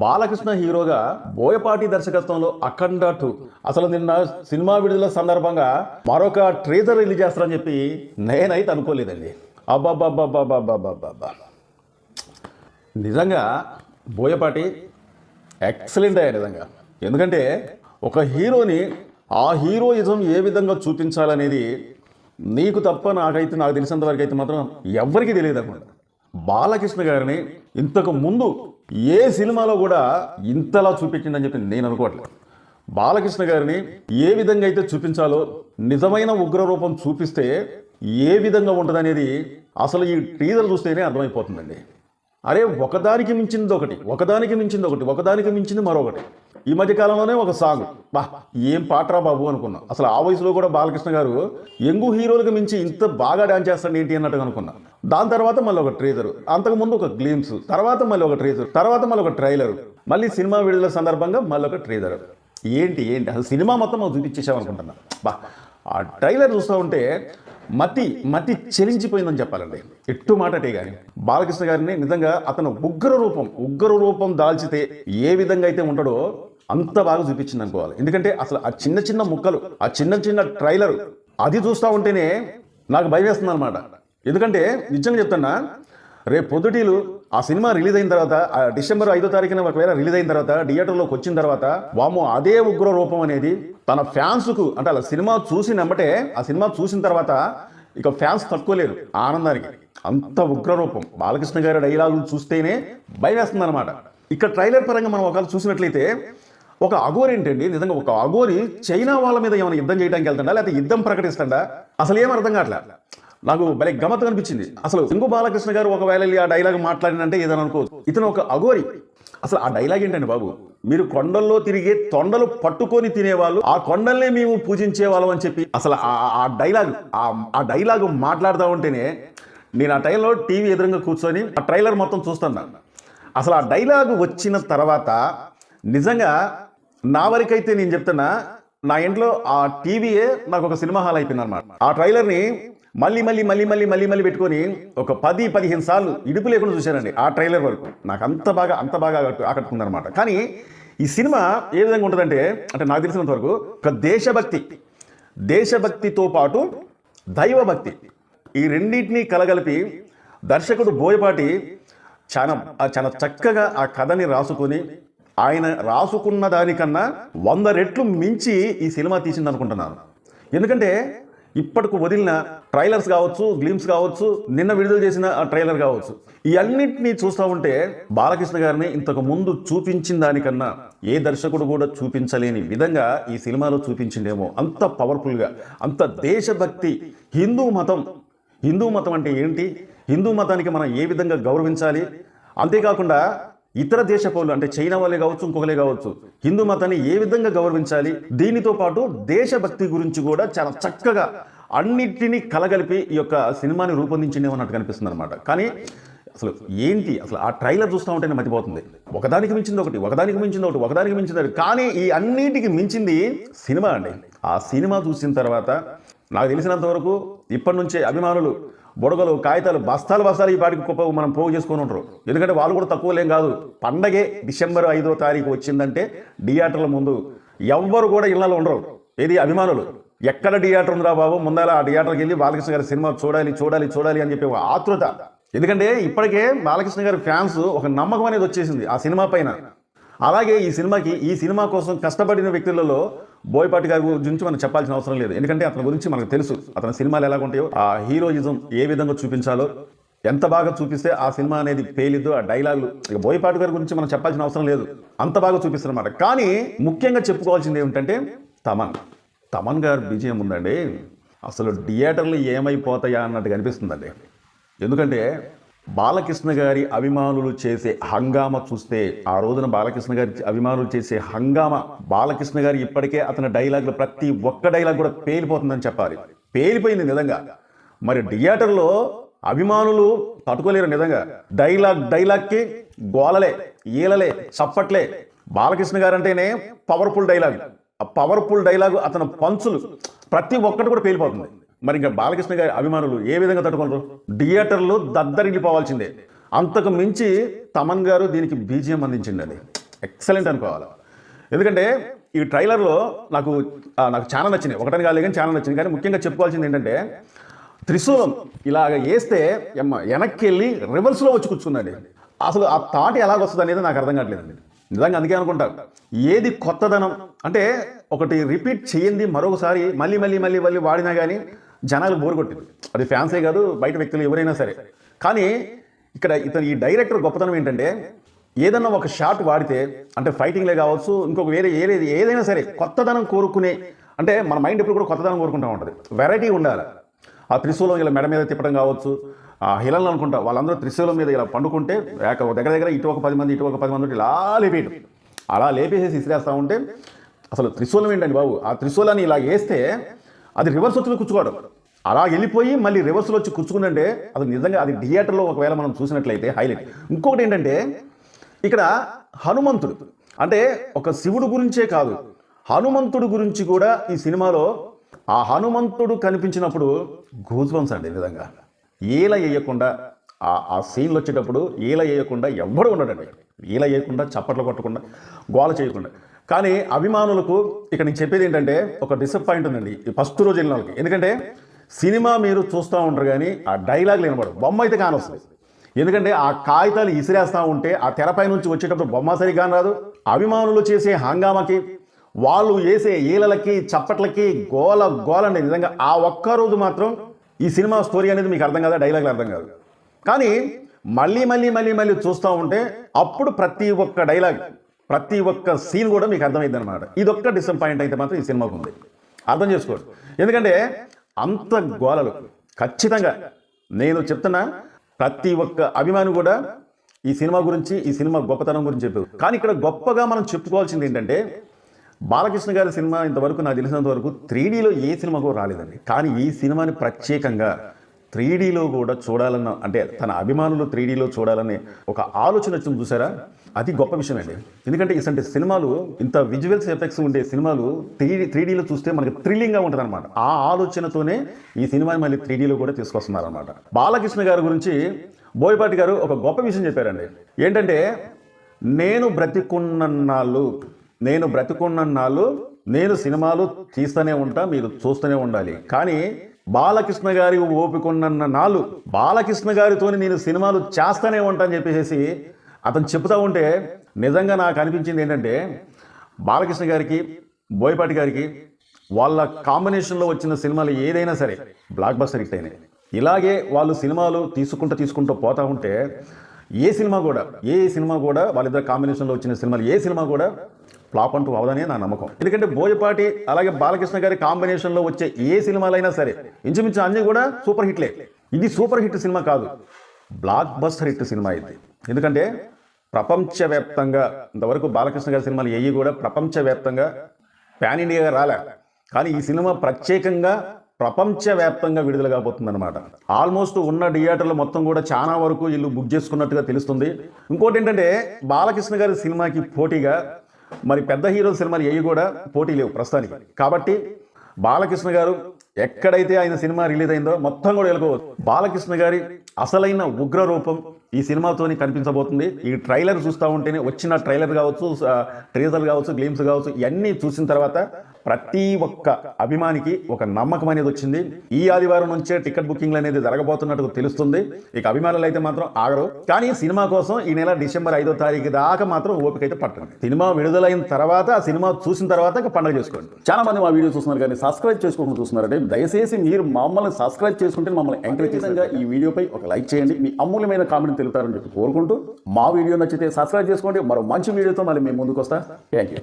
బాలకృష్ణ హీరోగా బోయపాటి దర్శకత్వంలో అఖండ టూ. అసలు నిన్న సినిమా విడుదల సందర్భంగా మరొక ట్రేజర్ రిలీజ్ చేస్తారని చెప్పి నేనైతే అనుకోలేదండి. అబ్బాబ్బాబ్బాబ్బాబ్బాబ్బా నిజంగా బోయపాటి ఎక్సలెంట్ అయ్యా నిజంగా. ఎందుకంటే ఒక హీరోని ఆ హీరోయిజం ఏ విధంగా చూపించాలనేది నీకు తప్ప నాకైతే నాకు తెలిసినంత వరకు అయితే మాత్రం ఎవరికి తెలియదు అనుకుంటా బాలకృష్ణ గారిని ఇంతకు ముందు ఏ సినిమాలో కూడా ఇంతలా చూపించిందని చెప్పి నేను అనుకోవట్లేదు. బాలకృష్ణ గారిని ఏ విధంగా అయితే చూపించాలో నిజమైన ఉగ్రరూపం చూపిస్తే ఏ విధంగా ఉంటుందనేది అసలు ఈ టీజర్ చూస్తేనే అర్థమైపోతుందండి. అరే ఒకదానికి మించింది ఒకటి ఒకదానికి మించింది ఒకటి ఒకదానికి మించింది మరొకటి. ఈ మధ్యకాలంలోనే ఒక సాంగ్. బా ఏం పాటరా బాబు అనుకున్నా. అసలు ఆ వయసులో కూడా బాలకృష్ణ గారు యంగు హీరోలకు మించి ఇంత బాగా డాన్స్ చేస్తాడు ఏంటి అన్నట్టుగా అనుకున్నా. దాని తర్వాత మళ్ళీ ఒక ట్రేజర్. అంతకుముందు ఒక గ్లీమ్స్ తర్వాత మళ్ళీ ఒక ట్రేజర్ తర్వాత మళ్ళీ ఒక ట్రైలర్ మళ్ళీ సినిమా విడుదల సందర్భంగా మళ్ళీ ఒక ట్రేజర్. ఏంటి ఏంటి? అసలు సినిమా మొత్తం మాకు చూపించేసాం అనుకుంటున్నా. బా ఆ ట్రైలర్ చూస్తూ ఉంటే మతి మతి చెలించిపోయిందని చెప్పాలండి. ఎట్టు మాటటే కానీ బాలకృష్ణ గారిని నిజంగా అతను ఉగ్ర రూపం ఉగ్ర రూపం దాల్చితే ఏ విధంగా అయితే ఉంటాడో అంత బాగా చూపించింది అనుకోవాలి. ఎందుకంటే అసలు ఆ చిన్న చిన్న ముక్కలు ఆ చిన్న చిన్న ట్రైలర్ అది చూస్తూ ఉంటేనే నాకు భయం వేస్తుంది అనమాట ఎందుకంటే నిజంగా చెప్తున్నా రేపు పొద్దుటీలు ఆ సినిమా రిలీజ్ అయిన తర్వాత ఆ డిసెంబర్ ఐదో తారీఖున ఒకవేళ రిలీజ్ అయిన తర్వాత థియేటర్లోకి వచ్చిన తర్వాత వాము అదే ఉగ్ర రూపం అనేది తన ఫ్యాన్స్కు అంటే అలా సినిమా చూసినమ్మటే ఆ సినిమా చూసిన తర్వాత ఇక ఫ్యాన్స్ తట్టుకోలేరు ఆనందానికి. అంత ఉగ్ర రూపం. బాలకృష్ణ గారి డైలాగులు చూస్తేనే భయం వేస్తుంది అనమాట ఇక్కడ ట్రైలర్ పరంగా మనం ఒకవేళ చూసినట్లయితే ఒక అఘోరి ఏంటండి? నిజంగా ఒక అఘోరి చైనా వాళ్ళ మీద ఏమైనా యుద్ధం చేయడానికి వెళ్తుండా లేకపోతే యుద్ధం ప్రకటిస్తుండా అసలు ఏం అర్థం కావట్లే? నాకు భలే గమత్తు అనిపించింది. అసలు ఇంకో బాలకృష్ణ గారు ఒకవేళ వెళ్ళి ఆ డైలాగ్ మాట్లాడినంటే ఏదని అనుకోవచ్చు. ఇతను ఒక అఘోరి. అసలు ఆ డైలాగ్ ఏంటండి బాబు? మీరు కొండల్లో తిరిగే తొండలు పట్టుకొని తినేవాళ్ళు ఆ కొండల్నే మేము పూజించే వాళ్ళం అని చెప్పి అసలు ఆ- ఆ డైలాగ్ ఆ- ఆ డైలాగ్ మాట్లాడుతూ ఉంటేనే నేను ఆ టైంలో టీవీ ఎదురుగా కూర్చొని ఆ ట్రైలర్ మొత్తం చూస్తాను. అసలు ఆ డైలాగ్ వచ్చిన తర్వాత నిజంగా నా వరకైతే నేను చెప్తున్నా నా ఇంట్లో ఆ టీవీయే నాకు ఒక సినిమా హాల్ అయిపోయింది అనమాట ఆ ట్రైలర్ని మళ్ళీ మళ్ళీ మళ్ళీ మళ్ళీ మళ్ళీ మళ్ళీ పెట్టుకొని ఒక పది పదిహేను సార్లు ఇడుపు లేకుండా చూశానండి ఆ ట్రైలర్ వరకు. నాకు అంత బాగా అంత బాగా ఆకట్టుకుంది అనమాట కానీ ఈ సినిమా ఏ విధంగా ఉంటుందంటే అంటే నాకు తెలిసినంత వరకు ఒక దేశభక్తి దేశభక్తితో పాటు దైవభక్తి. ఈ రెండింటినీ కలగలిపి దర్శకుడు బోయపాటి చాలా చాలా చక్కగా ఆ కథని రాసుకొని ఆయన రాసుకున్న దానికన్నా వంద రెట్లు మించి ఈ సినిమా తీసింది అనుకుంటున్నాను ఎందుకంటే ఇప్పటికి వదిలిన ట్రైలర్స్ కావచ్చు గ్లిమ్స్ కావచ్చు నిన్న విడుదల చేసిన ఆ ట్రైలర్ కావచ్చు ఈ అన్నింటినీ చూస్తూ ఉంటే బాలకృష్ణ గారిని ఇంతకు ముందు చూపించిన దానికన్నా ఏ దర్శకుడు కూడా చూపించలేని విధంగా ఈ సినిమాలో చూపించిండేమో. అంత పవర్ఫుల్గా అంత దేశభక్తి హిందూ మతం. హిందూ మతం అంటే ఏంటి? హిందూ మతానికి మనం ఏ విధంగా గౌరవించాలి? అంతేకాకుండా ఇతర దేశ పౌరులు అంటే చైనా వాళ్ళే కావచ్చు ఇంకొకలే కావచ్చు హిందూ మతాన్ని ఏ విధంగా గౌరవించాలి దీనితో పాటు దేశభక్తి గురించి కూడా చాలా చక్కగా అన్నిటినీ కలగలిపి ఈ యొక్క సినిమాని రూపొందించింది అన్నట్టు కనిపిస్తుంది అనమాట కానీ అసలు ఏంటి? అసలు ఆ ట్రైలర్ చూస్తూ ఉంటేనే మతిపోతుంది. ఒకదానికి మించింది ఒకటి ఒకదానికి మించింది ఒకటి ఒకదానికి మించింది ఒకటి. కానీ ఈ అన్నిటికి మించింది సినిమా అండి. ఆ సినిమా చూసిన తర్వాత నాకు తెలిసినంత వరకు ఇప్పటి నుంచే అభిమానులు బుడగలు కాగితాలు బస్తాలు బస్తాలు ఈ పాటికి గొప్ప మనం పోగు చేసుకొని ఉంటారు. ఎందుకంటే వాళ్ళు కూడా తక్కువలేం కాదు. పండగే డిసెంబర్ ఐదో తారీఖు వచ్చిందంటే థియేటర్ల ముందు ఎవ్వరు కూడా ఇళ్ళలో ఉండరు. ఏది? అభిమానులు. ఎక్కడ థియేటర్ ఉందిరా బాబు? ముందర ఆ థియేటర్కి వెళ్ళి బాలకృష్ణ గారి సినిమా చూడాలి చూడాలి చూడాలి అని చెప్పి ఆతృత. ఎందుకంటే ఇప్పటికే బాలకృష్ణ గారి ఫ్యాన్స్ ఒక నమ్మకం అనేది వచ్చేసింది ఆ సినిమా పైన. అలాగే ఈ సినిమాకి ఈ సినిమా కోసం కష్టపడిన వ్యక్తులలో బోయపాటి గారి గురించి మనం చెప్పాల్సిన అవసరం లేదు. ఎందుకంటే అతని గురించి మనకు తెలుసు. అతని సినిమాలు ఎలా ఉంటాయో ఆ హీరోయిజం ఏ విధంగా చూపించాలో ఎంత బాగా చూపిస్తే ఆ సినిమా అనేది పేలిద్దు ఆ డైలాగులు ఇక బోయపాటి గారి గురించి మనం చెప్పాల్సిన అవసరం లేదు. అంత బాగా చూపిస్తారన్నమాట. కానీ ముఖ్యంగా చెప్పుకోవాల్సింది ఏమిటంటే తమన్. తమన్ గారు విజయం ఉందండి. అసలు థియేటర్లు ఏమైపోతాయా అన్నట్టు కనిపిస్తుందండి. ఎందుకంటే బాలకృష్ణ గారి అభిమానులు చేసే హంగామా చూస్తే ఆ రోజున బాలకృష్ణ గారి అభిమానులు చేసే హంగామా బాలకృష్ణ గారి ఇప్పటికే అతని డైలాగులు ప్రతి ఒక్క డైలాగ్ కూడా పేలిపోతుందని చెప్పాలి. పేలిపోయింది నిజంగా. మరి థియేటర్లో అభిమానులు తట్టుకోలేరు నిజంగా. డైలాగ్ డైలాగ్కి గోలలే ఈలలే చప్పట్లే. బాలకృష్ణ గారు అంటేనే పవర్ఫుల్ డైలాగ్ ఆ పవర్ఫుల్ డైలాగ్ అతని పంచులు ప్రతి ఒక్కటి కూడా పేలిపోతుంది. మరి ఇంకా బాలకృష్ణ గారి అభిమానులు ఏ విధంగా తట్టుకోగలరు? థియేటర్లో దద్దరిల్లిపోవాల్సిందే. అంతకు మించి తమన్ గారు దీనికి బీజియం అందించిండండి ఎక్సలెంట్ అనుకోవాలి. ఎందుకంటే ఈ ట్రైలర్లో నాకు నాకు చాలా నచ్చింది ఒకటని కాదు కానీ చాలా నచ్చింది కానీ ముఖ్యంగా చెప్పుకోవాల్సింది ఏంటంటే త్రిశూలం ఇలాగ వేస్తే ఎమ్మ వెనక్కి వెళ్ళి రివర్స్లో వచ్చి కూర్చుందండి. అసలు ఆ థాట్ ఎలాగొస్తుంది అనేది నాకు అర్థం కావట్లేదండి నిజంగా అందుకే అనుకుంటా. ఏది కొత్తదనం? అంటే ఒకటి రిపీట్ చేయింది మరొకసారి మళ్ళీ మళ్ళీ మళ్ళీ మళ్ళీ వాడినా కానీ జనాలు బోరు కొట్టింది. అది ఫ్యాన్సే కాదు బయట వ్యక్తులు ఎవరైనా సరే. కానీ ఇక్కడ ఇతను ఈ డైరెక్టర్ గొప్పతనం ఏంటంటే ఏదన్నా ఒక షాట్ వాడితే అంటే ఫైటింగ్లే కావచ్చు ఇంకొక వేరే ఏది ఏదైనా సరే కొత్తదనం కోరుకునే అంటే మన మైండ్ ఎప్పుడు కూడా కొత్తదనం కోరుకుంటూ ఉంటుంది. వెరైటీ ఉండాలి. ఆ త్రిశూలం ఇలా మెడ మీద తిప్పడం కావచ్చు ఆ హిలలు అనుకుంటా వాళ్ళందరూ త్రిశూలం మీద ఇలా పండుకుంటే దగ్గర దగ్గర ఇటు ఒక పది మంది ఇటు ఒక పది మంది ఉంటే ఇలా లేపేయడం అలా లేపేసేసి ఇసిరేస్తూ ఉంటే అసలు త్రిశూలం ఏంటండి బాబు? ఆ త్రిశూలాన్ని ఇలా వేస్తే అది రివర్స్ వచ్చి కూర్చోవడం అలా వెళ్ళిపోయి మళ్ళీ రివర్స్లో వచ్చి కూర్చుకుంటే అది నిజంగా అది థియేటర్లో ఒకవేళ మనం చూసినట్లయితే హైలైట్ ఇంకొకటి ఏంటంటే ఇక్కడ హనుమంతుడు. అంటే ఒక శివుడు గురించే కాదు హనుమంతుడు గురించి కూడా ఈ సినిమాలో ఆ హనుమంతుడు కనిపించినప్పుడు గూజ్బంస్ అండి నిజంగా ఈల వేయకుండా ఆ ఆ సీన్లు వచ్చేటప్పుడు ఈల వేయకుండా ఎవ్వడు ఉండడండి? ఈల వేయకుండా చప్పట్లు కొట్టకుండా గోల చేయకుండా. కానీ అభిమానులకు ఇక్కడ నేను చెప్పేది ఏంటంటే ఒక డిసప్పాయింట్ ఉందండి ఈ ఫస్ట్ రోజు వెళ్ళిన వాళ్ళకి. ఎందుకంటే సినిమా మీరు చూస్తూ ఉంటారు కానీ ఆ డైలాగ్ వినబడు బొమ్మ అయితే కానొస్తుంది ఎందుకంటే ఆ కాగితాలు ఇసిరేస్తూ ఉంటే ఆ తెరపై నుంచి వచ్చేటప్పుడు బొమ్మ సరిగా రాదు. అభిమానులు చేసే హంగామాకి వాళ్ళు వేసే ఈలలకి చప్పట్లకి గోల గోలండి నిజంగా ఆ ఒక్క రోజు మాత్రం ఈ సినిమా స్టోరీ అనేది మీకు అర్థం కాదు? డైలాగ్లు అర్థం కాదు. కానీ మళ్ళీ మళ్ళీ మళ్ళీ మళ్ళీ చూస్తూ ఉంటే అప్పుడు ప్రతి ఒక్క డైలాగ్ ప్రతి ఒక్క సీన్ కూడా మీకు అర్థమైంది అనమాట ఇదొక్క డిసప్పాయింట్ అయితే మాత్రం ఈ సినిమాకు ఉంది అర్థం చేసుకోండి. ఎందుకంటే అంత గోలలు. ఖచ్చితంగా నేను చెప్తున్నా ప్రతి ఒక్క అభిమాని కూడా ఈ సినిమా గురించి ఈ సినిమా గొప్పతనం గురించి చెప్పారు. కానీ ఇక్కడ గొప్పగా మనం చెప్పుకోవాల్సింది ఏంటంటే బాలకృష్ణ గారి సినిమా ఇంతవరకు నాకు తెలిసినంత వరకు త్రీడీలో ఏ సినిమాకు రాలేదండి. కానీ ఈ సినిమాని ప్రత్యేకంగా త్రీడీలో కూడా చూడాలన్న అంటే తన అభిమానులు త్రీడీలో చూడాలనే ఒక ఆలోచన వచ్చింది చూసారా? అది గొప్ప విషయం అండి. ఎందుకంటే ఇసంటి సినిమాలు ఇంత విజువల్స్ ఎఫెక్ట్స్ ఉండే సినిమాలు త్రీ త్రీడీలో చూస్తే మనకి థ్రిల్లింగ్గా ఉంటుంది అనమాట ఆ ఆలోచనతోనే ఈ సినిమాని మళ్ళీ త్రీడీలో కూడా తీసుకొస్తున్నారు అనమాట బాలకృష్ణ గారి గురించి బోయపాటి గారు ఒక గొప్ప విషయం చెప్పారండి. ఏంటంటే నేను బ్రతికున్నన్నాళ్ళు నేను బ్రతికున్నన్నాళ్ళు నేను సినిమాలు తీస్తూనే ఉంటా మీరు చూస్తూనే ఉండాలి. కానీ బాలకృష్ణ గారి ఓపికొన్న నాలు బాలకృష్ణ గారితో నేను సినిమాలు చేస్తూనే ఉంటా అని చెప్పేసి అతను చెప్తా ఉంటే నిజంగా నాకు అనిపించింది ఏంటంటే బాలకృష్ణ గారికి బోయపాటి గారికి వాళ్ళ కాంబినేషన్లో వచ్చిన సినిమాలు ఏదైనా సరే బ్లాక్ బస్టర్ హిట్ అయినాయి. ఇలాగే వాళ్ళు సినిమాలు తీసుకుంటూ తీసుకుంటూ పోతూ ఉంటే ఏ సినిమా కూడా ఏ సినిమా కూడా వాళ్ళిద్దరు కాంబినేషన్లో వచ్చిన సినిమాలు ఏ సినిమా కూడా ఫ్లాప్ అంటూ అవదనే నా నమ్మకం. ఎందుకంటే బోయపాటి అలాగే బాలకృష్ణ గారి కాంబినేషన్లో వచ్చే ఏ సినిమాలైనా సరే ఇంచుమించు అన్నీ కూడా సూపర్ హిట్లే. ఇది సూపర్ హిట్ సినిమా కాదు. బ్లాక్ బస్టర్ హిట్ సినిమా ఇది. ఎందుకంటే ప్రపంచవ్యాప్తంగా ఇంతవరకు బాలకృష్ణ గారి సినిమాలు ఏవి కూడా ప్రపంచవ్యాప్తంగా ప్యాన్ ఇండియాగా రాలే. కానీ ఈ సినిమా ప్రత్యేకంగా ప్రపంచవ్యాప్తంగా విడుదల కాబోతుందన్నమాట. ఆల్మోస్ట్ ఉన్న థియేటర్లు మొత్తం కూడా చాలా వరకు వీళ్ళు బుక్ చేసుకున్నట్టుగా తెలుస్తుంది. ఇంకోటి ఏంటంటే బాలకృష్ణ గారి సినిమాకి పోటీగా మరి పెద్ద హీరో సినిమాలు ఏవి కూడా పోటీ లేవు ప్రస్తుతానికి. కాబట్టి బాలకృష్ణ గారు ఎక్కడైతే ఆయన సినిమా రిలీజ్ అయిందో మొత్తం కూడా వెళ్ళుకోవచ్చు బాలకృష్ణ గారి అసలైన ఉగ్ర రూపం ఈ సినిమాతోని కనిపించబోతుంది. ఈ ట్రైలర్ చూస్తూ ఉంటేనే వచ్చిన ట్రైలర్ కావచ్చు ట్రేజర్ కావచ్చు గ్లీమ్స్ కావచ్చు ఇవన్నీ చూసిన తర్వాత ప్రతి ఒక్క అభిమానికి ఒక నమ్మకం అనేది వచ్చింది. ఈ ఆదివారం నుంచే టికెట్ బుకింగ్లు అనేది జరగబోతున్నట్టు తెలుస్తుంది. ఇక అభిమానులు అయితే మాత్రం ఆగరు. కానీ సినిమా కోసం ఈ నెల డిసెంబర్ ఐదో తారీఖు దాకా మాత్రం ఓపిక అయితే పట్టండి సినిమా విడుదలైన తర్వాత ఆ సినిమా చూసిన తర్వాత ఇంకా పండుగ చేసుకోండి. చాలా మంది మా వీడియో చూస్తున్నారు కానీ సబ్స్క్రైబ్ చేసుకోకుండా చూస్తున్నారంటే దయచేసి మీరు మమ్మల్ని సబ్స్క్రైబ్ చేసుకుంటే మమ్మల్ని ఎంకరేజ్ చేసేందుగా ఈ వీడియోపై ఒక లైక్ చేయండి. మీ అమూల్యమైన కామెంట్ తెలుపుతారని చెప్పి కోరుకుంటూ మా వీడియో నచ్చితే సబ్స్క్రైబ్ చేసుకోండి. మరో మంచి వీడియోతో మళ్ళీ మేము ముందుకు వస్తా. Thank you